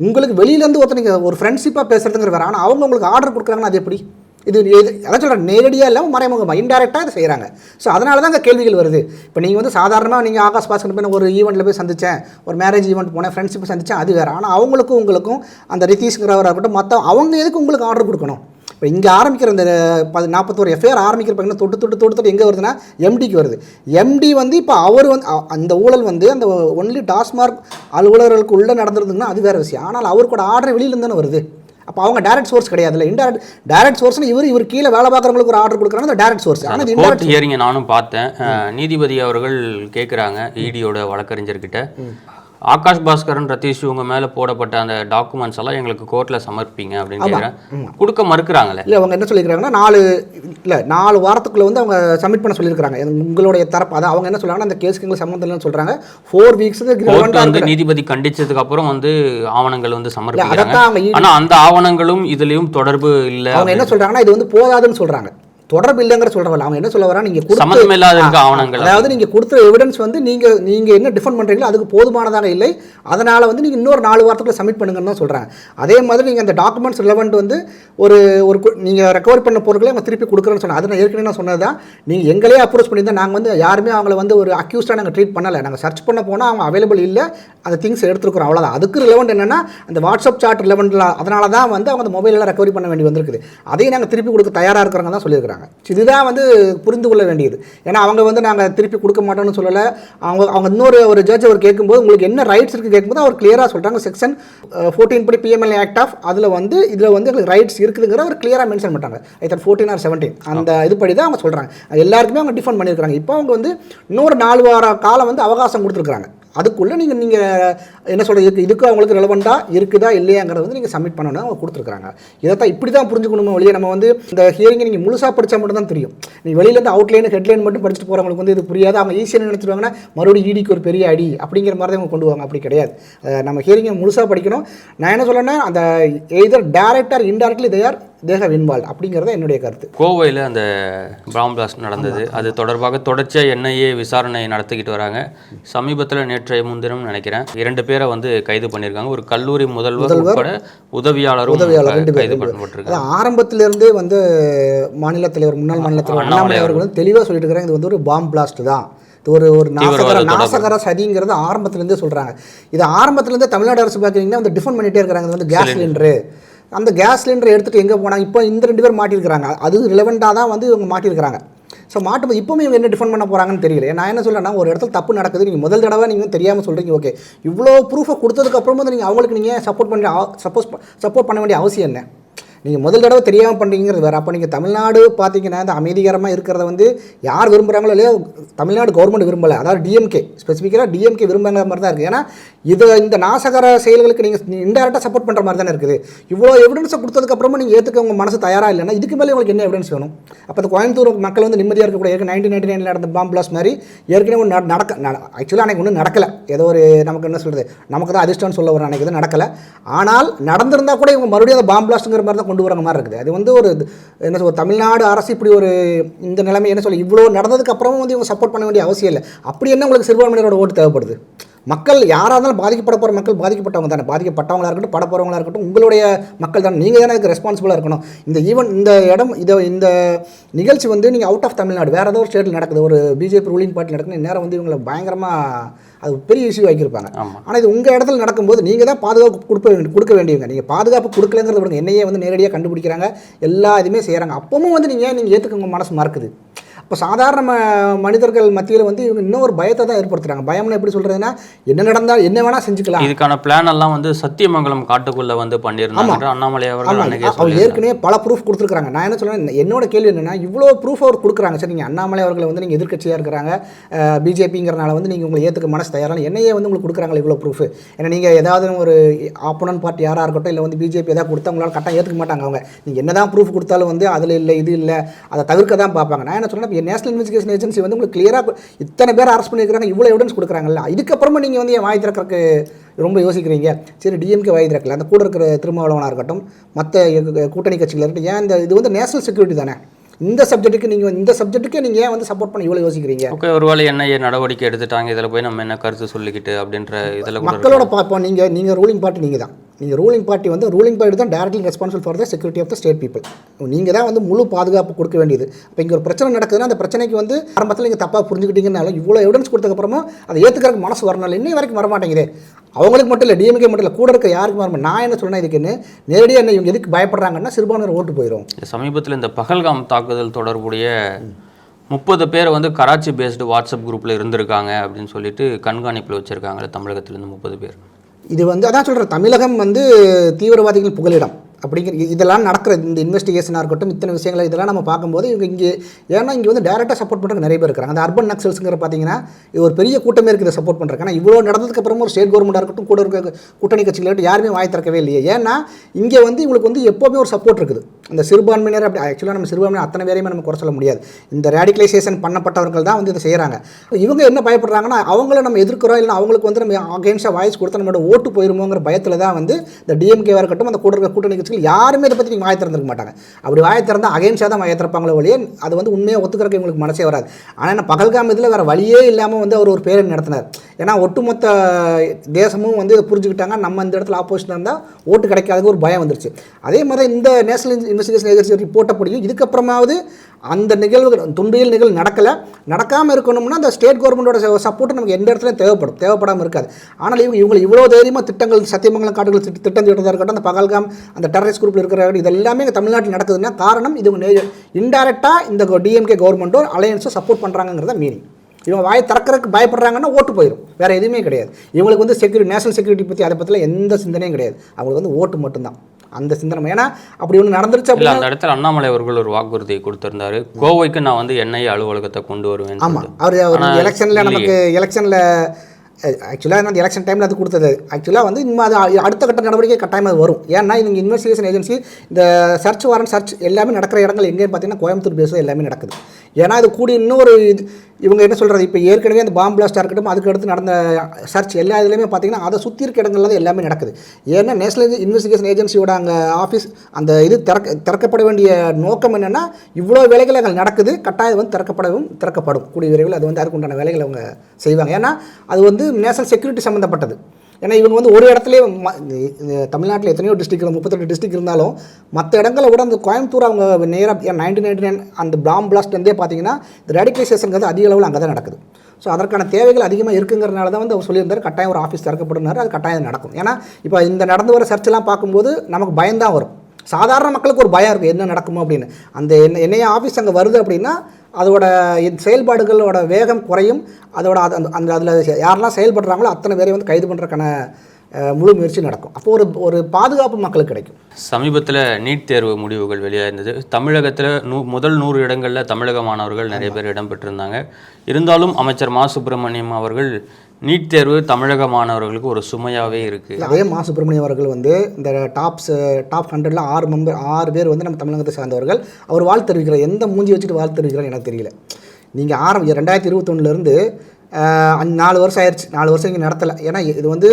உங்களுக்கு வெளியிலேருந்து ஒருத்தர் நீங்கள் ஒரு ஃப்ரெண்ட்ஷிப்பாக பேசுகிறதுங்கிறது வேறு. ஆனால் அவங்க உங்களுக்கு ஆர்டர் கொடுக்குறாங்கன்னா அது எப்படி? இது எது அதான் சொல்கிறேன் நேரடியாக இல்லாமல் மறைமுகமாக இன்டெரக்டாக இதை செய்கிறாங்க ஸோ அதனால தான் அங்கே கேள்விகள் வருது. இப்போ நீங்கள் வந்து சாதாரணமாக நீங்கள் ஆகாஷ் பாஸ்கர் போய் நான் ஒரு ஈவெண்ட்டில் போய் சந்தித்தேன் ஒரு மேரேஜ் ஈவெண்ட் போனேன் ஃப்ரெண்ட்ஷிப் சந்தித்தேன் அது வேறு. ஆனால் அவங்களுக்கும் உங்களுக்கும் அந்த ரித்தீஷ்ங்கிறவராக இருக்கட்டும் மற்ற அவங்க எதுக்கு உங்களுக்கு ஆர்டர் கொடுக்கணும்? இப்போ இங்கே ஆரம்பிக்கிற அந்த பது நாற்பத்தோரு எஃப்ஐஆர் ஆரம்பிக்கிற பார்த்தீங்கன்னா தொட்டு தொட்டு தொட்டு தொட்டு எங்கே வருதுன்னா எம்டிக்கு வருது. எம்டி வந்து இப்போ அவர் வந்து அந்த ஊழல் வந்து அந்த ஒன்லி டாஸ்மார்க் அலுவலர்களுக்கு உள்ளே நடந்திருந்ததுன்னா அது வேறு விஷயம். ஆனால் அவருக்கூட ஆர்டர் வெளியிலேருந்து தானே வருது. அப்போ அவங்க டேரக்ட் சோர்ஸ் கிடையாதுல்ல. இன்டெரக்ட் டேரக்ட் சோர்ஸ்னு இவர் இவர் கீழே வேலை பார்க்குறவங்களுக்கு ஒரு ஆர்டர் கொடுக்குறாங்க அந்த டேரக்ட் சோர்ஸ் ஆனால் கோர்ட் ஹியரிங்கை நானும் பார்த்தேன். நீதிபதி அவர்கள் கேட்குறாங்க இடியோட வழக்கறிஞர்கிட்ட. ஆகாஷ் பாஸ்கரன் ரதீஷ் இவங்க மேல போடப்பட்ட அந்த டாக்குமெண்ட்ஸ் எல்லாம் எங்களுக்கு கோர்ட்ல சமர்ப்பிங்க அப்படின்னு கேட்குறேன் கொடுக்க மறுக்கிறாங்களே? இல்லை அவங்க என்ன சொல்லியிருக்காங்கன்னா நாலு இல்லை நாலு வாரத்துக்குள்ளே வந்து அவங்க சப்மிட் பண்ண சொல்லியிருக்காங்க உங்களுடைய தரப்பு. அதை அவங்க என்ன சொல்றாங்கன்னா அந்த கேஸுக்கு எங்களுக்கு சம்மந்தம் இல்லைன்னு சொல்கிறாங்க ஃபோர் வீக்ஸ் வந்து நீதிபதி கண்டிச்சதுக்கு அப்புறம் வந்து ஆவணங்கள் வந்து சமர்ப்பிக்கிறாங்க. அதைத்தான் அவங்க ஈடு- ஆனா அந்த ஆவணங்களும் இதுலயும் தொடர்பு இல்ல அவங்க என்ன சொல்றாங்கன்னா இது வந்து போதாதுன்னு சொல்றாங்க. தொடர்பு இல்லைங்கிற சொல்கிறவங்க அவங்க என்ன சொல்ல வரா நீங்கள் கொடுத்து சம்மந்தம் இல்லாத ஆவணங்கள். அதாவது நீங்கள் கொடுத்த எவிடன்ஸ் வந்து நீங்கள் நீங்கள் என்ன டிஃபெண்ட் பண்ணுறீங்களோ அதுக்கு போதுமானதாக இல்லை. அதனால் வந்து நீங்கள் இன்னொரு நாலு வாரத்துக்குள்ள சப்மிட் பண்ணுங்கன்னு தான் சொல்கிறாங்க அதே மாதிரி நீங்கள் அந்த டாக்குமெண்ட்ஸ் ரிலவெண்ட் வந்து ஒரு ஒரு நீங்கள் ரெக்கவர் பண்ண பொருட்களை அவங்க திருப்பி கொடுக்குறேன்னு சொன்னாங்க அது நான் ஏற்கனவே நான் சொன்னது தான் நீங்கள் எங்களே அப்ரோச் பண்ணியிருந்தா நாங்கள் வந்து யாருமே அவங்கள வந்து ஒரு அக்யூஸ்டாக நாங்கள் ட்ரீட் பண்ணலை. நாங்கள் சர்ச் பண்ண போனால் அவங்க அவைலபிள் இல்லை. அந்த திங்ஸ் எடுத்துருக்குறோம். அவ்வளோதான் அதுக்கு ரிலவெண்ட் என்னன்னா அந்த வாட்ஸ்அப் சாட் ரிலவெண்ட்டில் அதனால தான் வந்து அவங்க அந்த மொபைலெல்லாம் ரெக்கவரி பண்ண வேண்டி வந்திருக்குது. அதையும் நாங்கள் திருப்பி கொடுக்க தயாராக இருக்கிறவங்க தான் சொல்லியிருக்காங்க. இதுதான் வந்து புரிந்து கொள்ள வேண்டியது. ஏன்னா அவங்க வந்து நாங்கள் திருப்பி கொடுக்க மாட்டோம்னு சொல்லலை. அவங்க அவங்க இன்னொரு ஒரு ஜட்ஜ் அவர் கேட்கும்போது உங்களுக்கு என்ன ரைட்ஸ் இருக்குது கேட்கும்போது அவர் கிளியராக சொல்கிறாங்க செக்ஷன் ஃபோர்டீன் படி பிஎம்எல்ஏ ஆக்ட் ஆஃப் அதில் வந்து இதில் வந்து எங்களுக்கு ரைட்ஸ் இருக்குதுங்கிற அவர் கிளியராக மென்ஷன் பண்ணிட்டாங்க. ஐ ஃபோர்டீன் ஆர் செவன்டீன் அந்த இதுபடி தான் அவங்க சொல்கிறாங்க எல்லாருக்குமே அவங்க டிஃபன் பண்ணியிருக்காங்க இப்போ அவங்க வந்து இன்னொரு நாலு வார காலம் வந்து அவகாசம் கொடுத்துருக்காங்க அதுக்குள்ளே நீங்கள் நீங்கள் என்ன சொல்கிறது இதுக்கு அவங்களுக்கு ரெலவெண்ட்டாக இருக்குதா இல்லையாங்கிறத வந்து நீங்கள் சப்மிட் பண்ணணும் அவங்க கொடுத்துருக்காங்க இதைத்தான் இப்படி தான் புரிஞ்சுக்கணுமோ வெளியே நம்ம வந்து இந்த ஹியரிங்கை நீங்கள் முழுசாக படித்தா மட்டும் தான் தெரியும் நீங்கள் வெளியிலேருந்து அவுட்லைன் ஹெட்லைன் மட்டும் படிச்சுட்டு போகிறவங்களுக்கு வந்து இது புரியாது. அவங்க ஈஸியாக நினச்சிருவாங்கன்னா மறுபடியும் ஈடிக்கு ஒரு பெரிய அடி அப்படிங்கிற மாதிரி தான் அவங்க கொண்டு வாங்க அப்படி கிடையாது. நம்ம ஹியரிங்கை முழுசாக படிக்கணும். நான் என்ன சொல்லணும்னா அந்த either direct or indirectly there தேக இன்வால்வ் அப்படிங்கிறத என்னுடைய கருத்து. கோவையில் அந்த பாம் பிளாஸ்ட் நடந்தது. அது தொடர்பாக தொடர்ச்சியாக என்ஐஏ விசாரணை நடத்திக்கிட்டு வராங்க. சமீபத்தில் நேற்றைய முன்தினம் நினைக்கிறேன் இரண்டு பேரை வந்து கைது பண்ணியிருக்காங்க. ஒரு கல்லூரி முதல்வர் உட்பட உதவியாளரும் உதவியாளர் கைது. பண்ணப்பட்டிருக்காங்க ஆரம்பத்திலிருந்தே வந்து மாநில தலைவர் முன்னாள் மாநில தலைவர் அண்ணாமலை அவர்கள் வந்து தெளிவாக சொல்லிட்டு இருக்காங்க இது வந்து ஒரு பாம் பிளாஸ்ட் தான். ஒரு ஒரு நாசகர. நாசகர சதிங்கிறது ஆரம்பத்திலேருந்தே சொல்கிறாங்க இது ஆரம்பத்திலேருந்தே தமிழ்நாடு அரசு பார்க்குறீங்கன்னா வந்து டிஃபன் பண்ணிட்டே இருக்கிறாங்க. இது வந்து கேஸ் சிலிண்டரு அந்த கேஸ் சிலிண்டரை எடுத்துகிட்டு எங்கே போனாங்க? இப்போ இந்த ரெண்டு பேர் மாட்டியிருக்கிறாங்க. அது ரிலவெண்ட்டாக தான் வந்து இவங்க மாட்டியிருக்கிறாங்க. ஸோ மாட்டு இப்போவும் இவங்க என்ன டிஃபெண்ட் பண்ண போகிறாங்கன்னு தெரியல நான் என்ன சொல்றேன்னா ஒரு இடத்துல தப்பு நடக்குது நீங்கள் முதல் தடவை நீங்கள் தெரியாமல் சொல்கிறீங்க ஓகே இவ்வளோ ப்ரூஃபை கொடுத்ததுக்கப்புறமும் வந்து நீங்கள் அவங்களுக்கு நீங்கள் சப்போர்ட் பண்ண சப்போஸ் சப்போர்ட் பண்ண வேண்டிய அவசியம் என்ன? நீங்கள் முதல் தடவை தெரியாமல் பண்ணுறீங்கிறது வேறு. அப்போ நீங்கள் தமிழ்நாடு பார்த்தீங்கன்னா இந்த அமைதிகரமாக இருக்கிறத வந்து யார் விரும்புகிறாங்களோ இல்லையோ தமிழ்நாடு கவர்மெண்ட் விரும்பலை. அதாவது டிஎம்கே ஸ்பெசிஃபிக்கலாக டிஎம்கே விரும்புகிற மாதிரி தான் இருக்குது ஏன்னா இது இந்த நாசகர செயல்களுக்கு நீங்கள் இன்டெரக்டாக சப்போர்ட் பண்ணுற மாதிரி தானே இருக்குது. இவ்வளோ எவிடன்ஸை கொடுத்ததுக்கப்புறமா நீங்கள் ஏற்றுக்க உங்கள் மனசு தயாராக இல்லைன்னா இதுக்கு மேலே உங்களுக்கு என்ன எவிடன்ஸ் வேணும்? அப்போ அந்த கோயம்புத்தூர் மக்கள் வந்து நிம்மதியாக இருக்கக்கூடிய ஏற்கனவே நைன்டீன் நைன்டி நைனில் நடந்த பாம் பிளாஸ் மாதிரி ஏற்கனவே ஒன்று நடக்க ஆக்சுவலாக அன்றைக்கி ஒன்றும் நடக்கலை. ஏதோ ஒரு நமக்கு என்ன சொல்கிறது நமக்கு தான் அதிர்ஷ்டம்னு சொல்ல வர அன்றைக்கி எதுவும் நடக்கலை. ஆனால் நடந்திருந்தால் கூட இவங்க மறுபடியும் அந்த பாம் பிளாஸ்ட்டுங்கிற மாதிரி தான் கொண்டு வர மாதிரி இருக்குது. அது வந்து ஒரு என்ன சொல்ல தமிழ்நாடு அரசு இப்படி ஒரு இந்த நிலைமை என்ன சொல்லி இவ்வளோ நடந்ததுக்கு அப்புறமும் வந்து இவங்க சப்போர்ட் பண்ண வேண்டிய அவசியம் இல்லை. அப்படி என்ன உங்களுக்கு சிறுபான்மையினரோட ஓட்டு தேவைப்படுது? மக்கள் யாராக இருந்தாலும் பாதிக்கப்பட போகிற மக்கள் பாதிக்கப்பட்டவங்க தானே. பாதிக்கப்பட்டவங்களா இருக்கட்டும் பட போகிறவங்களா இருக்கட்டும் உங்களுடைய மக்கள் தானே. நீங்கள் தானே அதுக்கு ரெஸ்பான்சிபிளாக இருக்கணும். இந்த ஈவன் இந்த இடம் இதை இந்த நிகழ்ச்சி வந்து நீங்கள் அவுட் ஆஃப் தமிழ்நாடு வேறு ஏதோ ஒரு ஸ்டேட்டில் நடக்குது. ஒரு பிஜேபி ரூலிங் பார்ட்டி நடக்குது. நேரம் வந்து இவங்களை பயங்கரமாக அது பெரிய இஷ்யூ ஆக்கியிருப்பாங்க. ஆனால் இது உங்கள் இடத்துல நடக்கும்போது நீங்கள் தான் பாதுகாப்பு கொடுக்க கொடுக்க வேண்டியவங்க. நீங்கள் பாதுகாப்பு கொடுக்கலங்கிறத விடுங்க என்னையே வந்து நேரடியாக கண்டுபிடிக்கிறாங்க. எல்லா இதுவுமே செய்கிறாங்க அப்பவும் வந்து நீங்கள் நீங்கள் ஏற்றுக்க உங்கள் மனசு மறக்குது. இப்போ சாதாரண ம- மனிதர்கள் மத்தியில் வந்து இவங்க இன்னும் ஒரு பயத்தை தான் ஏற்படுத்துறாங்க. பயம்னு எப்படி சொல்கிறதுனா என்ன நடந்தால் என்ன வேணால் செஞ்சுக்கலாம். இதுக்கான பிளான் எல்லாம் வந்து சத்தியமங்கலம் காட்டுக்குள்ள வந்து பண்ணியிருந்தாங்க அண்ணாமலை அவர்கள் அவர் ஏற்கனவே பல ப்ரூஃப் கொடுத்துருக்காங்க நான் என்ன சொல்றேன் என்னோட கேள்வி என்னன்னா இவ்வளோ ப்ரூஃப் அவர் கொடுக்குறாங்க. சரி நீங்கள் அண்ணாமலை அவர்களை வந்து நீங்கள் எதிர்க்கட்சியாக இருக்கிறாங்க பிஜேபிங்கிறனால வந்து நீங்கள் உங்களை ஏற்றுக்க மனசு தயாரான என்னையே வந்து உங்களுக்கு கொடுக்குறாங்களே இவ்வளோ ப்ரூஃப் ஏன்னா நீங்கள் ஏதாவது ஒரு ஆப்போனன்ட் பார்ட்டி யாராக இருக்கட்டும் இல்லை வந்து பிஜேபி ஏதாவது கொடுத்தா உங்களால் கரெக்டாக ஏற்றுக்க மாட்டாங்க அவங்க. நீங்கள் என்ன தான் ப்ரூஃப் கொடுத்தாலும் வந்து அதில் இல்லை இது இல்லை அதை தவிர்க்க தான் பார்ப்பாங்க. நான் என்ன இப்போ நேஷனல் இன்வெஸ்டிகேஷன் ஏஜென்சி வந்து உங்களுக்கு கிளியராக இத்தனை பேர் அரெஸ்ட் பண்ணியிருக்காங்க இவ்வளோ எவிடன்ஸ் கொடுக்குறாங்கல்ல? இதுக்கப்புறமா நீங்கள் வந்து என் வாய் திறக்கறதுக்கு ரொம்ப யோசிக்கிறீங்க. சரி டிஎம்கே வாய் திறக்கல. அந்த கூட இருக்கிற திருமாவளவனாக இருக்கட்டும் மற்ற கூட்டணி கட்சிகள் இருக்கட்டும் ஏன் இந்த இது வந்து நேஷனல் செக்யூரிட்டி தானே? இந்த சப்ஜெக்ட்டுக்கு நீங்கள் இந்த சப்ஜெக்ட்டுக்கு நீங்கள் ஏன் வந்து சப்போர்ட் பண்ண இவ்வளோ யோசிக்கிறீங்க? ஓகே ஒருவேளை என்ஐஏ நடவடிக்கை எடுத்துட்டாங்க? இதில் போய் நம்ம என்ன கருத்து சொல்லிக்கிட்டு அப்படின்ற இதில் மக்களோட பார்ப்போம். நீங்கள் நீங்கள் ரூலிங் பார்ட்டி நீங்கள் தான் நீங்கள் ரூலிங் பார்ட்டி வந்து ரூலிங் பார்ட்டி தான் directly responsible for the security of the state people நீங்கள் தான் வந்து முழு பாதுகாப்பு கொடுக்க வேண்டியது. இப்போ இங்கே ஒரு பிரச்சனை நடக்குதுன்னா அந்த பிரச்சனைக்கு வந்து ஆரம்பத்தில் நீங்கள் தப்பாக புரிஞ்சுக்கிட்டீங்கனாலும் இவ்வளோ எவிடன்ஸ் கொடுத்ததுக்கப்புறமா அதை ஏற்றுக்கிறதுக்கு மனசு வரனால இன்னும் வரைக்கும் வரமாட்டேங்குதே. அவங்களுக்கு மட்டும் இல்லை டிஎம்கே மட்டும் இல்லை கூட இருக்க யாருக்கும் வர நான் என்ன சொன்னேன் இதுக்குன்னு நேரடியாக என்ன இவங்க எதுக்கு பயப்படுறாங்கன்னா சிறுபான்மையினர் ஓட்டு போயிடும் சமீபத்தில் இந்த பகல்காம் தாக்குதல் தொடர்புடைய முப்பது பேர் வந்து கராச்சி பேஸ்டு வாட்ஸ்அப் குரூப்பில் இருந்திருக்காங்க அப்படின்னு சொல்லிட்டு கண்காணிப்பில் வச்சுருக்காங்களே தமிழகத்திலேருந்து முப்பது பேர். இது வந்து அதான் சொல்கிறேன் தமிழகம் வந்து தீவிரவாதிகள் புகலிடம். அப்படிங்கிற இதெல்லாம் நடக்கிற இந்த இன்வெஸ்டிகேஷனாக இருக்கட்டும் இத்தனை விஷயங்களை இதெல்லாம் நம்ம பார்க்கும்போது இவங்க இங்கே ஏன்னா இங்கே வந்து டேரெக்டாக சப்போர்ட் பண்ணுறது நிறைய பேர் இருக்கிறாங்க. அந்த அர்பன் நக்சல்ஸுங்கிற பார்த்தீங்கன்னா இது ஒரு பெரிய கூட்டமே இருக்குது சப்போர்ட் பண்ணுறாங்க ஆனால் இவ்வளோ நடந்ததுக்கப்புறமும் ஒரு ஸ்டேட் கவர்மெண்ட்டாக இருக்கட்டும் கூட இருக்க கூட்டணி கட்சிகள் இருக்கட்டும் யாருமே வாய் திறக்கவே இல்லையே. ஏன்னா இங்கே வந்து இவங்களுக்கு வந்து எப்போவுமே ஒரு சப்போர்ட் இருக்குது. இந்த சிறுபான்மையினர் அப்படி ஆக்சுவலாக நம்ம சிறுபான்மையினர் அத்தனை பேரையுமே நம்ம குறை சொல்ல முடியாது. இந்த ரேடிகலைசேஷன் பண்ணப்பட்டவர்கள் தான் வந்து இதை செய்கிறாங்க இவங்க என்ன பயப்படுறாங்கன்னா அவங்கள நம்ம எதிர்க்கிறோம் இல்லை அவங்களுக்கு வந்து நம்ம அகேன்ஸ்டாக வாய்ஸ் கொடுத்தா நம்மளோட ஓட்டு போயிருமோங்கிற பயத்தில் தான் வந்து இந்த டிஎம்கேவாக இருக்கட்டும் அந்த கூட இருக்க கூட்டணி கட்சிகள் யாருமே இதை பற்றி நீங்கள் வாய் திறந்திருக்க மாட்டாங்க. அப்படி வாய திறந்தால் அகைன்ஸ்டாக தான் வாய் திறப்பாங்களே ஒழிய அது வந்து உண்மையை ஒத்துக்கிறக்கு இவங்களுக்கு மனசே வராது. ஆனால் என்ன பகல்காம் இதில் வேறு வழியே இல்லாமல் வந்து அவர் ஒரு பேரணி நடத்தினார். ஏன்னா ஒட்டுமொத்த தேசமும் வந்து இதை புரிஞ்சுக்கிட்டாங்க. நம்ம இந்த இடத்துல ஆப்போசிஷன் இருந்தால் ஓட்டு கிடைக்காதுக்கு ஒரு பயம் வந்துருச்சு. அதே மாதிரி இந்த நேஷனல் இன்வெஸ்டிகேஷன் ஏஜென்சி படிக்கும் இதுக்கப்புறமாவது அந்த நிகழ்வுகள் துன்பியல் நிகழ்வு நடக்கலை. நடக்காமல் இருக்கணும்னா அந்த ஸ்டேட் கவர்மெண்டோட சப்போர்ட் நமக்கு எந்த இடத்துலையும் தேவைப்படும். தேவைப்படாமல் இருக்காது. ஆனால் இவங்க இவங்க இவ்வளோ தைரியமாக திட்டங்கள் சத்தியமங்கலம் காட்டுகள் திட்ட- திட்டம் திட்டதாக இருக்கட்டும் அந்த பகல்காம் அந்த டெரரிஸ்ட் குரூப்பில் இருக்கிற இது எல்லாமே இங்கே தமிழ்நாட்டில் நடக்குதுன்னா காரணம் இது இன்டெரக்டாக இந்த டிஎம்கே கவர்மெண்ட்டோ அலையன்ஸோ சப்போர்ட் பண்ணுறாங்கிறத மீனிங் இவங்க வாயை திறக்கறதுக்கு பயப்படுறாங்கன்னா ஓட்டு போயிடும் வேறு எதுவுமே கிடையாது. இவங்களுக்கு வந்து செக்யூரிட்டி நேஷனல் செக்யூரிட்டி பற்றி அதை பற்றிலாம் எந்த சிந்தனையும் கிடையாது. அவங்களுக்கு வந்து ஓட்டு மட்டும்தான். அந்த சிந்தனை. ஏன்னா அப்படி ஒன்று நடந்துருச்சு இல்ல அந்த இடத்துல அண்ணாமலை அவர்கள் ஒரு வாக்குறுதி கொடுத்திருந்தாரு. கோவைக்கு நான் வந்து என்ஐஏ அலுவலகத்தை கொண்டு வருவேன் ஆமாம் அவர் எலெக்ஷனில். நமக்கு எலெக்ஷனில் ஆக்சுவலாக அந்த எலெக்ஷன் டைமில் அது கொடுத்தது. ஆக்சுவலாக வந்து இன்னும் அது அடுத்த கட்ட நடவடிக்கை கட்டாயமாக அது வரும். ஏன்னா இவங்க இன்வெஸ்டிகேஷன் ஏஜென்சி இந்த சர்ச் வாரன் சர்ச் எல்லாமே நடக்கிற இடங்கள் எங்கேன்னு பார்த்தீங்கன்னா கோயம்புத்தூர் பேஸில் எல்லாமே நடக்குது. ஏன்னா இது கூடி இன்னொரு இது இவங்க என்ன சொல்கிறது இப்போ ஏற்கனவே அந்த பாம்பு பிளாஸ்டாக இருக்கட்டும் அதுக்கு அடுத்து நடந்த சர்ச் எல்லா இதுலேயுமே பார்த்தீங்கன்னா அதை சுற்றி இருக்க இடங்கள்ல தான் எல்லாமே நடக்குது. ஏன்னா நேஷனல் இன்வெஸ்டிகேஷன் ஏஜென்சியோட அங்கே ஆஃபீஸ் அந்த இது திறக்க திறக்கப்பட வேண்டிய நோக்கம் என்னென்னா இவ்வளோ வேலைகள் அங்கே நடக்குது கட்டாயம் வந்து திறக்கப்படவும் திறக்கப்படும். கூடிய விரைவில் அது வந்து அதுக்குண்டான வேலைகளை அவங்க செய்வாங்க. ஏன்னா அது வந்து நேஷனல் செக்யூரிட்டி சம்மந்தப்பட்டது ஏன்னா இவங்க வந்து ஒரு இடத்துலேயே தமிழ்நாட்டில் எத்தனையோ டிஸ்ட்ரிக்ட் முப்பத்தெட்டு டிஸ்ட்ரிக் இருந்தாலும் மற்ற இடங்களில் கூட அந்த கோயம்புத்தூர் அவங்க நேராக நைன்டீன் நைன்டி நைன் அந்த பாம் பிளாஸ்ட்லேருந்தே பார்த்தீங்கன்னா இந்த ரேடிகலைசேஷனுங்கிறது அதிக அளவில் அங்கே தான் நடக்குது. ஸோ அதற்கான தேவைகள் அதிகமாக இருக்குங்கிறனால தான் வந்து அவர் சொல்லியிருந்தார். கட்டாயம் ஒரு ஆஃபீஸ் திறக்கப்படுனார் அது கட்டாயம் நடக்கும். ஏன்னா இப்போ இந்த நடந்து வர சர்ச்செல்லாம் பார்க்கும்போது நமக்கு பயம்தான் வரும். சாதாரண மக்களுக்கு ஒரு பயம் இருக்குது என்ன நடக்குமோ அப்படின்னு. அந்த என்ன என்னைய ஆஃபீஸ் அங்கே வருது அப்படின்னா அதோட செயல்பாடுகளோட வேகம் குறையும். அதோட அது- அந்த அந்த அதில் யாரெல்லாம் செயல்படுறாங்களோ அத்தனை பேரை வந்து கைது பண்ணுறதுக்கான அஹ், முழு முயற்சி நடக்கும். அப்போ ஒரு ஒரு பாதுகாப்பு மக்களுக்கு கிடைக்கும். சமீபத்தில் நீட் தேர்வு முடிவுகள் வெளியாயிருந்தது. தமிழகத்தில் நூ முதல் நூறு இடங்களில் தமிழக மாணவர்கள் நிறைய பேர் இடம்பெற்றிருந்தாங்க. இருந்தாலும் அமைச்சர் மா. சுப்பிரமணியம் அவர்கள் நீட் தேர்வு தமிழக மாணவர்களுக்கு ஒரு சுமையாகவே இருக்குது அதே மா சுப்பிரமணியம் அவர்கள் வந்து இந்த டாப்ஸ் டாப் ஹண்ட்ரடில் ஆறு மெம்பர் ஆறு பேர் வந்து நம்ம தமிழகத்தை சார்ந்தவர்கள். அவர் வாழ்த்து தெரிவிக்கிறார். எந்த மூஞ்சி வச்சுட்டு வாழ்த்து தெரிவிக்கிறார் எனக்கு தெரியல. நீங்கள் ஆரம்பி ரெண்டாயிரத்தி இருபத்தொன்னுலேருந்து நாலு வருஷம் ஆயிடுச்சு நாலு வருஷம் இங்கே நடத்தலை. ஏன்னா இது வந்து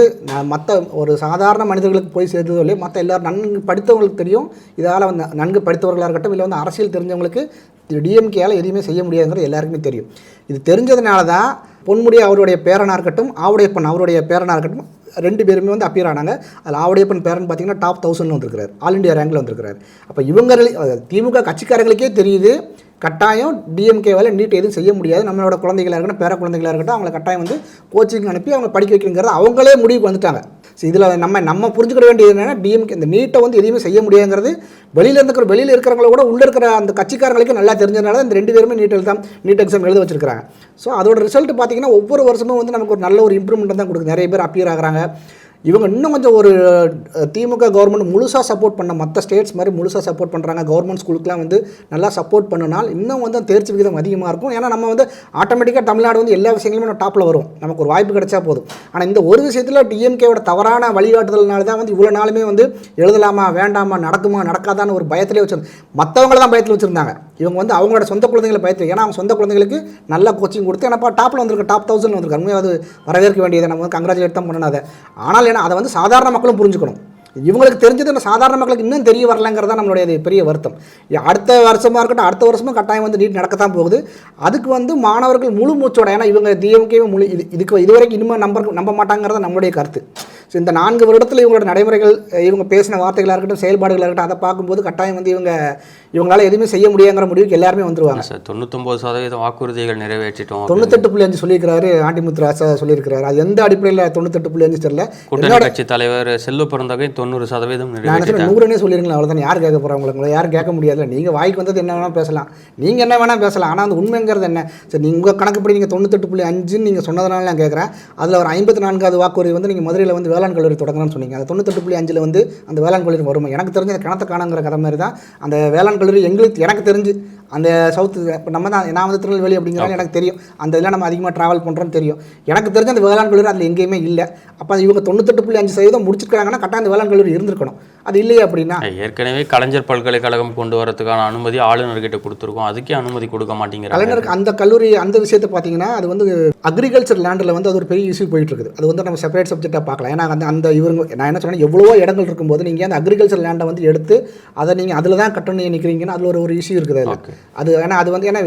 மற்ற ஒரு சாதாரண மனிதர்களுக்கு போய் சேர்ந்ததோ இல்லையோ மற்ற எல்லோரும் நன்கு படித்தவங்களுக்கு தெரியும். இதால் வந்து நன்கு படித்தவர்களாக இருக்கட்டும் இல்லை வந்து அரசியல் தெரிஞ்சவங்களுக்கு டிஎம்கேயால் எதுவுமே செய்ய முடியாதுங்கிறது எல்லாருக்குமே தெரியும். இது தெரிஞ்சதுனால தான் பொன்முடி அவருடைய பேரனாக இருக்கட்டும் ஆவுடையப்பன் அவருடைய பேரனாக இருக்கட்டும் ரெண்டு பேருமே வந்து அப்பியர் ஆனாங்க. அதில் ஆவுடையப்பன் பேரன் பார்த்தீங்கன்னா டாப் தௌசண்ட்ல வந்திருக்கிறார். ஆல் இந்தியா ரேங்கில் வந்திருக்கிறார். அப்போ இவங்க திமுக கட்சிக்காரங்களுக்கே தெரியுது கட்டாயம் டிஎம்கேவால் நீட் எதுவும் செய்ய முடியாது. நம்மளோட குழந்தைகளாக இருக்கட்டும் பேர குழந்தைகளாக இருக்கட்டும் அவங்கள கட்டாயம் வந்து கோச்சிங் அனுப்பி அவங்க படிக்க வைக்கணுங்கிறத அவங்களே முடிவுக்கு வந்துட்டாங்க. ஸோ இதில் நம்ம நம்ம புரிஞ்சுக்கிட வேண்டியது என்னென்னா டிஎம்கே இந்த நீட்டை வந்து எதுவுமே செய்ய முடியாங்கிறது வெளியில் இருக்கிற வெளியில் இருக்கிறவங்கள கூட உள்ளே இருக்கிற அந்த கட்சிக்காரங்களுக்கு நல்லா தெரிஞ்சதுனால இந்த ரெண்டு பேருமே நீட் எக்ஸாம் நீட் எக்ஸாம் எழுத வச்சிருக்காங்க ஸோ அதோட ரிசல்ட் பார்த்தீங்கன்னா ஒவ்வொரு வருஷமும் வந்து நமக்கு ஒரு நல்ல ஒரு இம்ப்ரூவ்மெண்ட் தான் கொடுக்குது. நிறைய பேர் அப்பியர் ஆகிறாங்க. இவங்க இன்னும் கொஞ்சம் ஒரு திமுக கவர்மெண்ட் முழுசாக சப்போர்ட் பண்ண மற்ற ஸ்டேட்ஸ் மாதிரி முழுசாக சப்போர்ட் பண்ணுறாங்க கவர்மெண்ட் ஸ்கூலுக்குலாம் வந்து நல்லா சப்போர்ட் பண்ணினால் இன்னும் வந்து தேர்ச்சி விகிதம் அதிகமாக இருக்கும். ஏன்னா நம்ம வந்து ஆட்டோமேட்டிக்காக தமிழ்நாடு வந்து எல்லா விஷயங்களுமே நம்ம டாப்பில் வரும். நமக்கு ஒரு வாய்ப்பு கிடைச்சா போதும். ஆனால் இந்த ஒரு விஷயத்தில் டிஎம்கேவோட தவறான வழிகாட்டுதல்னால தான் வந்து இவ்வளோ நாளுமே வந்து எழுதலாமா வேண்டாமா நடக்குமா நடக்காதான்னு ஒரு பயத்திலே வச்சிருந்தாங்க மற்றவங்கள தான் பயத்தில் வச்சுருந்தாங்க. இவங்க வந்து அவங்களோட சொந்த குழந்தைங்களை பயத்தில் ஏன்னா அவங்க சொந்த குழந்தைங்களுக்கு நல்ல கோச்சிங் கொடுத்து ஏன்னா டாப்பில் வந்திருக்கு டாப் தௌசண்ட் வந்திருக்கு அருமையாக அது வரவேற்க வேண்டியது நம்ம வந்து கங்க்ராச்சுலேட் தான் பண்ணணும் அதை. ஆனால் ஏன்னா அதை வந்து சாதாரண மக்களும் புரிஞ்சுக்கணும். இவங்களுக்கு தெரிஞ்சது இந்த சாதாரண மக்களுக்கு இன்னும் தெரிய வரலங்கிறது தான் நம்மளுடைய இது பெரிய வருத்தம். அடுத்த வருஷமாக இருக்கட்டும் அடுத்த வருஷமும் கட்டாயம் வந்து நீட் நடக்கத்தான் போகுது. அதுக்கு வந்து மாணவர்கள் முழு மூச்சோட ஏன்னா இவங்க டிஎம்கே முழு இது இதுக்கு இதுவரைக்கும் இனிமேல் நம்ப நம்ப மாட்டாங்கிறது நம்மளுடைய கருத்து. ஸோ இந்த நான்கு வருடத்தில் இவங்களோட நடைமுறைகள் இவங்க பேசின வார்த்தைகளாக இருக்கட்டும் செயல்பாடுகளாக இருக்கட்டும் அதை பார்க்கும்போது கட்டாயம் வந்து இவங்க இவங்களால எதுவுமே செய்ய முடியாங்கிற முடிவுக்கு எல்லாருமே வந்துருவாங்க. சார் தொண்ணூத்தொம்பது சதவீதம் வாக்குறுதிகள் நிறைவேற்றிட்டோம். தொண்ணூத்தெட்டு புள்ளி அஞ்சு சொல்லியிருக்கிறாரு ஆண்டிமுத்து ராசா சொல்லியிருக்கிறாரு. அது எந்த அடிப்படையில் தொண்ணூத்தெட்டு புள்ளி அஞ்சு தெரியல. கூட்டணி கட்சி தலைவர் செல்வ பிறந்தகை தொண்ணூறு சதவீதம் நூறுனே சொல்லிருங்களேன் அவ்வளோதான் யார் கேட்க போகிறாங்க உங்களை? யாரும் கேட்க முடியாதுல்ல. நீங்கள் வாய்க்கு வந்தது என்ன வேணால் பேசலாம். நீங்கள் என்ன வேணால் பேசலாம். ஆனால் அந்த உண்மைங்கிறது என்ன? சரி நீங்கள் உங்கள் கணக்குப்படி நீங்கள் தொண்ணூத்தெட்டு புள்ளி அஞ்சுன்னு நீங்கள் சொன்னதுனால நான் கேட்குறேன். அதில் ஒரு ஐம்பத்தி நான்காவது வாக்குறுதி வந்து நீங்கள் மதுரையில் வந்து வேளாண் கல்லூரி தொடங்கணும்னு சொன்னீங்க. அந்த தொண்ணூத்தெட்டு புள்ளி அஞ்சில் வந்து அந்த வேளாண் கல்லூரி வருமா எனக்கு தெரிஞ்ச அந்த கிணத்த காணுங்கிற கதை மாதிரி தான் அந்த வேளாண் கல்லூரி எங்களுக்கு எனக்கு தெரிஞ்சு அந்த சவுத்து இப்போ நம்ம தான் நான் வந்து திருநெல்வேலி அப்படிங்கிறனால எனக்கு தெரியும். அந்த இதெல்லாம் நம்ம அதிகமாக ட்ராவல் பண்ணுறோன்னு தெரியும். எனக்கு தெரிஞ்ச அந்த வேளாண் கல்லூரி அதில் எங்கேயுமே இல்லை. அப்போ இவங்க தொண்ணூத்தெட்டு புள்ளி அஞ்சு சதவீதம் முடிச்சிருக்காங்கன்னா கரெக்டாக அந்த வேளாண் கல்லூரி இருந்திருக்கணும். அது இல்லையே அப்படின்னா? ஏற்கனவே கலைஞர் பல்கலைக்கழகம் கொண்டு வரதுக்கான அனுமதி ஆளுநர்கிட்ட கொடுத்துருக்கோம். அதுக்கே அனுமதி கொடுக்க மாட்டேங்கிறாங்க. கலைஞருக்கு அந்த கல்லூரி அந்த விஷயத்தை பார்த்தீங்கன்னா அது வந்து அக்ரிகல்ச்சர் லேண்டில் வந்து அது ஒரு பெரிய இஷ்யூ போயிட்டு இருக்குது அது வந்து நம்ம செப்பரேட் சப்ஜெக்டாக பார்க்கலாம். ஏன்னா அந்த அந்த இவங்க நான் என்ன சொன்னேன் எவ்வளவோ இடங்கள் இருக்கும்போது நீங்கள் அந்த அக்ரிகல்ச்சர் லேண்டை வந்து எடுத்து அதை நீங்கள் அதில் தான் கட்டணும் நினைக்கிறீங்கன்னா அதில் ஒரு ஒரு இஷ்யூ இருக்குது Okay. அது ஏன்னா அது வந்து ஏன்னா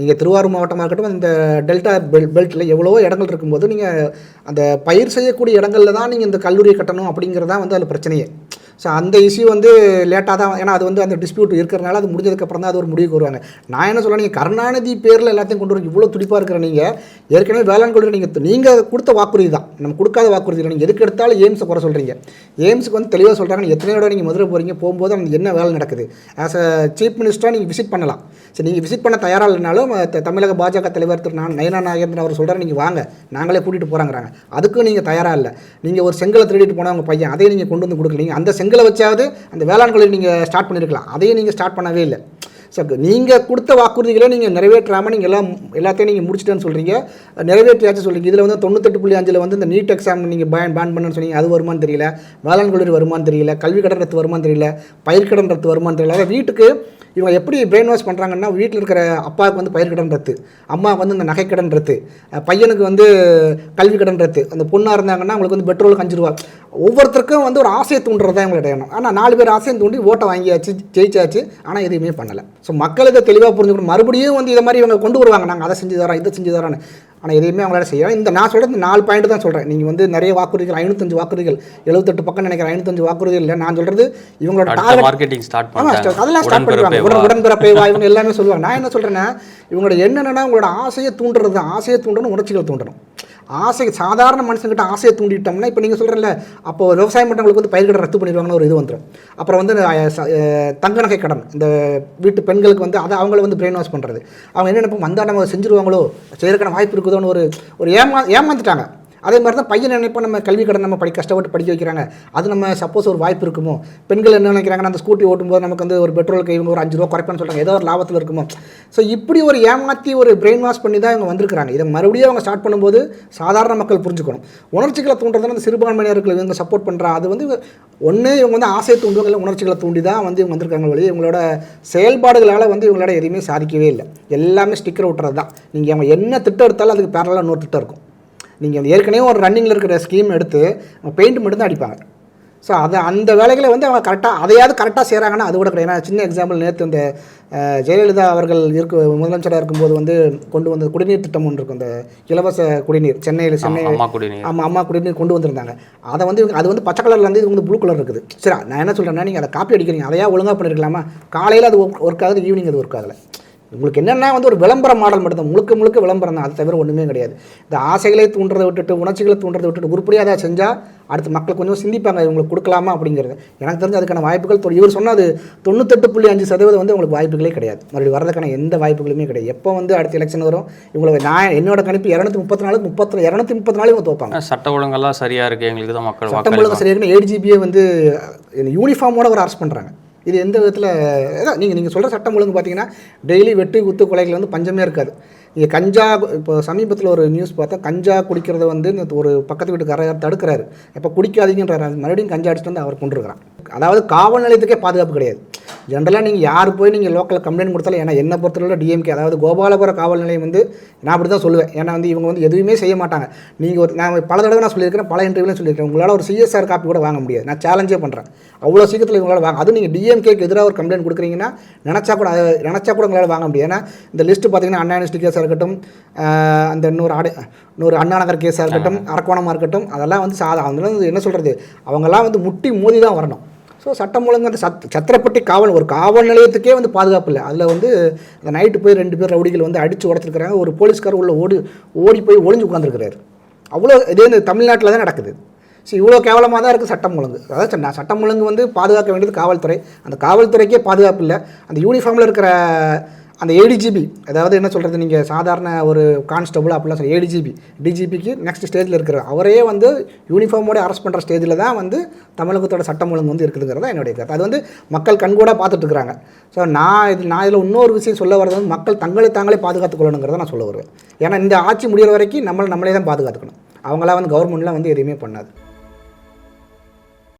நீங்கள் திருவாரூர் மாவட்டமாக இருக்கட்டும் இந்த டெல்டா பெல் பெல்ட்டில் எவ்வளவோ இடங்கள் இருக்கும்போது நீங்கள் அந்த பயிர் செய்யக்கூடிய இடங்களில் தான் நீங்கள் இந்த கல்லூரியை கட்டணும் அப்படிங்கிறது தான் வந்து அதில் பிரச்சனையே. ஸோ அந்த இஷ்யூ வந்து லேட்டாக தான் ஏன்னா அது வந்து அந்த டிஸ்பியூட் இருக்கிறனால அது முடிஞ்சதுக்கப்புறம் தான் அது ஒரு முடிவுக்கு வருவாங்க. நான் என்ன சொல்ல நீங்கள் கருணாநிதி பேரில் எல்லாத்தையும் கொண்டு வர இவ்வளோ துடிப்பாக இருக்கிற நீங்கள் ஏற்கனவே வேளாண் கொள்கை நீங்கள் நீங்கள் கொடுத்த வாக்குறுதி தான். நம்ம கொடுக்காத வாக்குறுதி இல்லை. நீங்கள் எதுக்கு எடுத்தாலும் எய்ம்ஸை குறை சொல்கிறீங்க எய்ம்ஸுக்கு வந்து தெளிவாக சொல்கிறாங்க நீங்கள் எத்தனை நீங்கள் மதுரை போகிறீங்க போகும்போது அங்க என்ன வேலை நடக்குது? ஆஸ் அ சீஃப் மினிஸ்டராக நீங்கள் விசிட் பண்ணலாம். சரி நீங்கள் விசிட் பண்ண தயாராக இல்லைனாலும் தமிழக பாஜக தலைவர் திரு நான் நயனா நாகேந்திரன் அவர் சொல்கிறார் நீங்கள் வாங்க. நாங்களே கூட்டிகிட்டு போகிறாங்கிறாங்க அதுக்கும் நீங்கள் தயாராக இல்லை. நீங்கள் ஒரு செங்கலை திருடிட்டு போனால் உங்கள் பையன் அதையும் நீங்கள் கொண்டு வந்து கொடுக்குறீங்க அந்த செங்கலை வச்சாவது அந்த வேளாண் கொள்கை நீங்கள் ஸ்டார்ட் பண்ணியிருக்கலாம் அதையும் நீங்கள் ஸ்டார்ட் பண்ணவே இல்லை. ஸோ நீங்கள் கொடுத்த வாக்குறுதிகளை நீங்கள் நிறைவேற்றாமல் நீங்கள் எல்லாம் எல்லாத்தையும் நீங்கள் முடிச்சிட்டேன்னு சொல்கிறீங்க நிறைவேற்றியாச்சும் சொல்கிறீங்க இதில் வந்து தொண்ணூத்தெட்டு புள்ளி அஞ்சில் வந்து இந்த நீட் எக்ஸாம் நீங்கள் பயன் பேன் பண்ணுன்னு சொன்னீங்க. அது வருமானு தெரியல. வேளாண் கல்லூரி வருமானு தெரியல. கல்வி கடன் ரத்து வருமானு தெரியல. பயிர் கடன் ரத்து வருமானு தெரியல. அதாவது வீட்டுக்கு இவங்க எப்படி பிரெயின் வாஷ் பண்ணுறாங்கன்னா வீட்டில் இருக்கிற அப்பாவுக்கு வந்து பயிர் கடன் ரத்து. அம்மாவுக்கு வந்து இந்த நகை கடன் ரத்து. பையனுக்கு வந்து கல்வி கடன் ரத்து. அந்த பொண்ணாக இருந்தாங்கன்னா அவங்களுக்கு வந்து பெட்ரோலுக்கு அஞ்சு ரூபா. ஒவ்வொருத்தருக்கும் வந்து ஒரு ஆசையை தூண்டுறது தான் எங்களோட எண்ணம். ஆனால் நாலு பேர் ஆசையை தூண்டி ஓட்டை வாங்கியாச்சு ஜெயிச்சாச்சு. ஆனால் எதுவுமே பண்ணலை. ஸோ மக்கள் இதை தெளிவாக புரிஞ்சுக்கணும். மறுபடியும் வந்து இதை மாதிரி இவங்க கொண்டு வருவாங்க. நாங்கள் அதை செஞ்சு தரோம் இதை செஞ்சு தரோன்னு ஆனால் எதையுமே அவங்களால செய்யலாம் இந்த நான் சொல்கிறது இந்த நாலு பாயிண்ட் தான் சொல்கிறேன் நீங்கள் வந்து நிறைய வாக்குறுதிகள் ஐநூத்தஞ்சு வாக்குறுதிகள் எழுபத்தெட்டு பக்கம் நினைக்கிறேன் ஐநூத்தஞ்சு வாக்குறுதிகள் இல்லை. நான் சொல்கிறது இவங்களோட மார்க்கெட்டிங் ஸ்டார்ட் அதெல்லாம் ஸ்டார்ட். உடன் உடன்பிறப்பை இவங்க எல்லாமே சொல்லுவாங்க. நான் என்ன சொல்கிறேன்னா இவங்களோட என்னென்னா உங்களோட ஆசையை தூண்டுறது தான். ஆசையை தூண்டணும் உணர்ச்சிகளை தூண்டணும். ஆசை சாதாரண மனுஷங்கிட்ட ஆசையை தூண்டிட்டோம்னா இப்போ நீங்கள் சொல்கிறல அப்போ விவசாயம் பண்ணுறவங்களுக்கு வந்து பயிர்கடை ரத்து பண்ணிடுவாங்கன்னு ஒரு இது வந்துடும் அப்புறம் வந்து தங்க நகை கடன். இந்த வீட்டு பெண்களுக்கு வந்து அதை அவங்கள வந்து பிரெயின் வாஷ் பண்ணுறது அவங்க என்ன நினைப்போம் வந்தால் நம்ம செஞ்சுருவாங்களோ? செய்கிறக்கான வாய்ப்பு இருக்குதோன்னு ஒரு ஒரு ஏமா ஏமாந்துட்டாங்க. அதே மாதிரி தான் பையன் நினைப்போம் நம்ம கல்வி கடன் நம்ம படி கஷ்டப்பட்டு படிக்க வைக்கிறாங்க. அது நம்ம சப்போஸ் ஒரு வாய்ப்பு இருக்குமோ? பெண்கள் என்ன நினைக்கிறாங்கன்னா அந்த ஸ்கூட்டி ஓட்டும்போது நமக்கு வந்து ஒரு பெட்ரோலுக்கு இவங்க ஒரு அஞ்சு ரூபா குறைப்பேன்னு சொல்கிறாங்க ஏதோ ஒரு லாபத்தில் இருக்குமோ? ஸோ இப்படி ஒரு ஏமாற்றி ஒரு பிரெயின் வாஷ் பண்ணி தான் இவங்க வந்திருக்கிறாங்க. இதை மறுபடியும் அவங்க ஸ்டார்ட் பண்ணும்போது சாதாரண மக்கள் புரிஞ்சுக்கணும். உணர்ச்சிகளை தூண்டுறதுனா அந்த சிறுபான்மையினர்கள் இவங்க சப்போர்ட் பண்ணுறா அது வந்து ஒன்று இவங்க வந்து ஆசையை தூண்டுவாங்க இல்லை உணர்ச்சிகளை தூண்டி தான் வந்து இவங்க வந்திருக்காங்க வழி இவங்களோட செயல்பாடுகளால் வந்து இவங்களோட எதுவுமே சாதிக்கவே இல்லை. எல்லாமே ஸ்டிக்கர் விட்டுறது தான் நீங்கள் அவங்க என்ன திட்டம் எடுத்தாலும் அதுக்கு பேரலாக இன்னொரு திட்டம் இருக்கும். நீங்கள் ஏற்கனவே ஒரு ரன்னிங்கில் இருக்கிற ஸ்கீம் எடுத்து பெயிண்ட் மட்டும் தான் அடிப்பாங்க. ஸோ அதை அந்த வேலைகளை வந்து அவங்க கரெக்டாக அதையாவது கரெக்டாக செய்கிறாங்கன்னா அது கூட கிடையாது. ஏன்னா சின்ன எக்ஸாம்பிள் நேற்று இந்த ஜெயலலிதா அவர்கள் இருக்க முதலமைச்சராக இருக்கும்போது வந்து கொண்டு வந்த குடிநீர் திட்டம் ஒன்று இருக்கும் இந்த இலவச குடிநீர். சென்னையில் சென்னை ஆமா, அம்மா குடிநீர். ஆமாம் அம்மா குடிநீர் கொண்டு வந்திருந்தாங்க. அதை வந்து அது வந்து பச்சை கலரில் இருந்து இது வந்து ப்ளூ கலர் இருக்குது. சரி நான் என்ன சொல்கிறேன்னா நீங்கள் அதை காப்பி அடிக்கிறீங்க அதையா ஒழுங்காக பண்ணிருக்கலாமா? காலையில் அது ஒர்க் ஆகுது ஈவினிங் அது ஒர்க் ஆகலை. உங்களுக்கு என்னென்னா வந்து ஒரு விளம்பர மாடல் மட்டும் தான் முழுக்க முழுக்க விளம்பரம் தான். அது தவிர ஒன்றுமே கிடையாது. இந்த ஆசைகளை தூண்டுறதை விட்டுட்டு உணர்ச்சிகளை தூண்டுறதை விட்டுட்டு உருப்படியாக அதை செஞ்சால் அடுத்து மக்கள் கொஞ்சம் சிந்திப்பாங்க இவங்களுக்கு கொடுக்கலாமா அப்படிங்கிறது. எனக்கு தெரிஞ்சு அதுக்கான வாய்ப்புகள் இவர் சொன்னது தொண்ணூத்தெட்டு புள்ளி அஞ்சு சதவீதம் வந்து உங்களுக்கு வாய்ப்புகளே கிடையாது. மறுபடியும் வரதுக்கான எந்த வாய்ப்புகளுமே கிடையாது. எப்போ வந்து அடுத்த எலெக்ஷன் வரும் இவங்களை நான் என்னோட கணிப்பு இரநூத்தி முப்பத்தி நாலு முப்பத்தி இரநூத்தி முப்பத்தி நாலு இவங்க தோப்பாங்க. சட்ட ஒழுங்கெல்லாம் சரியா இருக்கு. எங்களுக்கு தான் மக்கள் சட்டம் ஒழுங்கு சரியாக ஏடிஜிபியை வந்து யூனிஃபார்மோட ஒரு அரெஸ்ட் பண்ணுறாங்க இது எந்த விதத்தில் ஏதோ நீங்கள் நீங்கள் சொல்கிற சட்டம் ஒழுங்கு பார்த்தீங்கன்னா டெய்லி வெட்டு குத்து கொலைகள் வந்து பஞ்சமே இருக்காது. நீங்கள் கஞ்சா இப்போ சமீபத்தில் ஒரு நியூஸ் பார்த்தா கஞ்சா குடிக்கிறத வந்து இந்த ஒரு பக்கத்து வீட்டுக்காரர் தடுக்கிறாரு. இப்போ குடிக்காதீங்கன்றாரு. மறுபடியும் கஞ்சா அடிச்சுட்டு வந்து அவர் கொண்டுருக்கிறான் அதாவது காவல் நிலையத்துக்கே பாதுகாப்பு கிடையாது. ஜென்ரலாக நீங்கள் யார் போய் நீங்கள் லோக்கலில் கம்ப்ளைண்ட் கொடுத்தாலும் ஏன்னா என்ன பொறுத்தவரை டிஎம்கே அதாவது கோபாலபுர காவல் நிலையம் வந்து நான் அப்படி தான் சொல்லுவேன். ஏன்னா வந்து இவங்க வந்து எதுவுமே செய்ய மாட்டாங்க. நீங்கள் ஒரு நான் பல தடவை நான் சொல்லியிருக்கிறேன் பல இன்டர்வியூலையும் சொல்லியிருக்கேன் உங்களால் ஒரு சிஎஸ்ஆர் காப்பி கூட வாங்க முடியாது. நான் சேலஞ்சே பண்ணுறேன் அவ்வளோ சீக்கிரத்தில் இவங்களால் வாங்க அதுவும் நீங்கள் டிஎம்கேக்கு எதிராக ஒரு கம்ப்ளைண்ட் கொடுக்குறீங்கன்னா நினச்சா கூட நினச்சா கூட உங்களால் வாங்க முடியாது. ஏன்னா இந்த லிஸ்ட்டு பார்த்தீங்கன்னா அண்ணா யூனிவர்சிட்டி இருக்கட்டும் அந்த இன்னொரு ஆடு இன்னொரு அண்ணா நகர் கேஸாக இருக்கட்டும் அரக்கோணமாக இருக்கட்டும் அதெல்லாம் வந்து சாதா. வந்து என்ன சொல்கிறது அவங்கெல்லாம் வந்து முட்டி மோதி தான் வரணும். ஸோ சட்டம் ஒழுங்கு அந்த சத் சத்திரப்பட்டி காவல் ஒரு காவல் நிலையத்துக்கே வந்து பாதுகாப்பு இல்லை. அதில் வந்து அந்த நைட்டு போய் ரெண்டு பேர் ரவுடிகள் வந்து அடித்து உடச்சிருக்கிறாங்க. ஒரு போலீஸ்கார் உள்ள ஓடி ஓடி போய் ஒளிஞ்சு உட்காந்துருக்கிறாரு அவ்வளோ இதே இந்த தமிழ்நாட்டில் தான் நடக்குது. ஸோ இவ்வளோ கேவலமாக தான் இருக்குது சட்டம் ஒழுங்கு. அதாவது சொன்னா- சட்டம் ஒழுங்கு வந்து பாதுகாக்க வேண்டியது காவல்துறை. அந்த காவல்துறைக்கே பாதுகாப்பு இல்லை. அந்த யூனிஃபார்மில் இருக்கிற அந்த ஏடிஜிபி அதாவது என்ன சொல்கிறது நீங்கள் சாதாரண ஒரு கான்ஸ்டபுள் அப்படிலாம் சொல்லி ஏடிஜிபி டிஜிபிக்கு நெக்ஸ்ட் ஸ்டேஜில் இருக்கிற அவரே வந்து யூனிஃபார்மோட அரெஸ்ட் பண்ணுற ஸ்டேஜில் தான் வந்து தமிழகத்தோட சட்டம் ஒழுங்கு வந்து இருக்குதுங்கிறது தான் என்னுடைய கருத்து. அது வந்து மக்கள் கண்கூட பார்த்துட்ருக்குறாங்க ஸோ நான் இது நான் இதில் இன்னொரு விஷயம் சொல்ல வர்றது வந்து மக்கள் தங்களை தாங்களே பாதுகாத்துக்கொள்ளணுங்கிறத நான் சொல்ல வருவேன். ஏன்னா இந்த ஆட்சி முடிகிற வரைக்கும் நம்மளை நம்மளே தான் பாதுகாத்துக்கணும். அவங்களாம் வந்து கவர்மெண்ட்லாம் வந்து எதுவுமே பண்ணாது.